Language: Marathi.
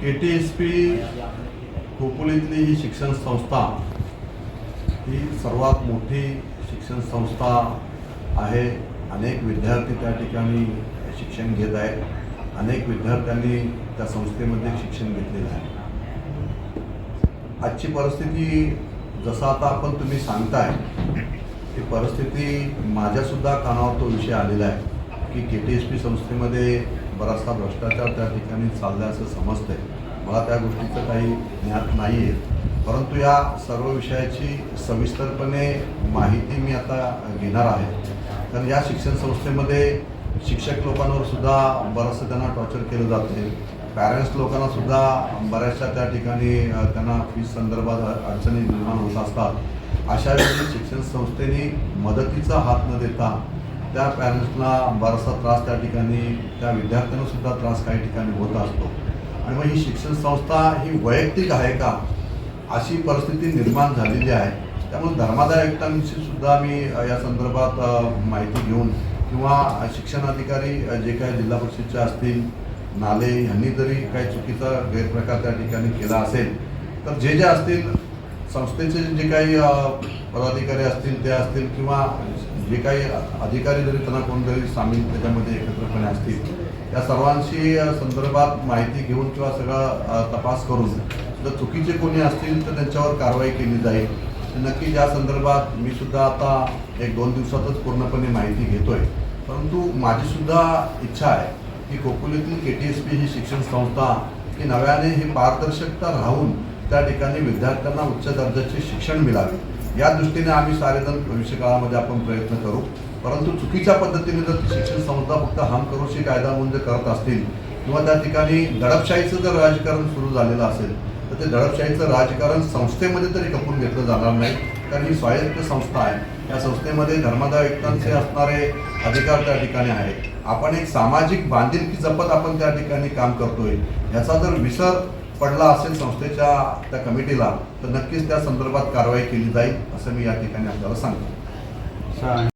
के टी एस पी खोपोलीतली ही शिक्षण संस्था ही सर्वात मोठी शिक्षण संस्था आहे. अनेक विद्यार्थी त्या ठिकाणी शिक्षण घेत आहेत. अनेक विद्यार्थ्यांनी त्या संस्थेमध्ये शिक्षण घेतलेलं आहे. आजची परिस्थिती जसं आता आपण तुम्ही सांगताय ती परिस्थिती माझ्यासुद्धा कानावर तो विषय आलेला आहे की के टी एस पी संस्थेमध्ये बराचसा भ्रष्टाचार त्या ठिकाणी चालला असं समजतंय. मला त्या गोष्टीचं काही ज्ञात नाही आहे परंतु या सर्व विषयाची सविस्तरपणे माहिती मी आता घेणार आहे. कारण या शिक्षण संस्थेमध्ये शिक्षक लोकांवर सुद्धा बरंचसं त्यांना टॉर्चर केलं जाते पॅरेंट्स लोकांना सुद्धा बऱ्याचशा त्या ठिकाणी त्यांना फीस संदर्भात अडचणी निर्माण होत असतात. अशा वेळी शिक्षण संस्थेने मदतीचा हात न देता त्या पॅरेंट्सला बराचसा त्रास त्या ठिकाणी त्या विद्यार्थ्यांना सुद्धा त्रास काही ठिकाणी होत असतो. आणि मग ही शिक्षण संस्था ही वैयक्तिक आहे का? अशी परिस्थिती निर्माण झालेली आहे. त्यामुळे धर्मादाय आयुक्तांशी सुद्धा मी या संदर्भात माहिती घेऊन किंवा शिक्षण अधिकारी जे काही जिल्हा परिषदचे असतील नाले यांनी जरी काही चुकीचा गैरप्रकार त्या ठिकाणी केला असेल तर जे जे असतील संस्थेचे जे काही पदाधिकारी असतील ते असतील किंवा जे काही अधिकारी जरी त्यांना कोणतरी सामील त्याच्यामध्ये एकत्रपणे असतील या सर्वांशी संदर्भात माहिती घेऊन किंवा सगळा तपास करून जर चुकीचे कोणी असतील तर त्यांच्यावर कारवाई केली जाईल. नक्की या संदर्भात मी सुद्धा आता एक दोन दिवसातच पूर्णपणे माहिती घेतोय. परंतु माझीसुद्धा इच्छा आहे की कोकुलीतील के टी एस पी ही शिक्षण संस्था ही नव्याने ही पारदर्शकता राहून त्या ठिकाणी विद्यार्थ्यांना उच्च दर्जाचे शिक्षण मिळावे. या दृष्टीने आम्ही सारेजण भविष्यकाळामध्ये आपण प्रयत्न करू. परंतु चुकीच्या पद्धतीने जर शिक्षण संस्था फक्त हम करोशी कायदा म्हणून जर करत असतील किंवा त्या ठिकाणी दडपशाहीचं जर राजकारण सुरू झालेलं असेल तर ते दडपशाहीचं राजकारण संस्थेमध्ये तरी खपून घेतलं जाणार नाही. कारण ही स्वायत्त संस्था आहे. या संस्थेमध्ये धर्मदाय आयुक्तांचे असणारे अधिकार त्या ठिकाणी आहेत. आपण एक सामाजिक बांधिलकी जपत आपण त्या ठिकाणी काम करतोय. याचा जर विसर पडला असेल संस्थेच्या त्या कमिटीला तर नक्कीच त्या संदर्भात कारवाई केली जाईल असं मी या ठिकाणी आपल्याला सांगतो.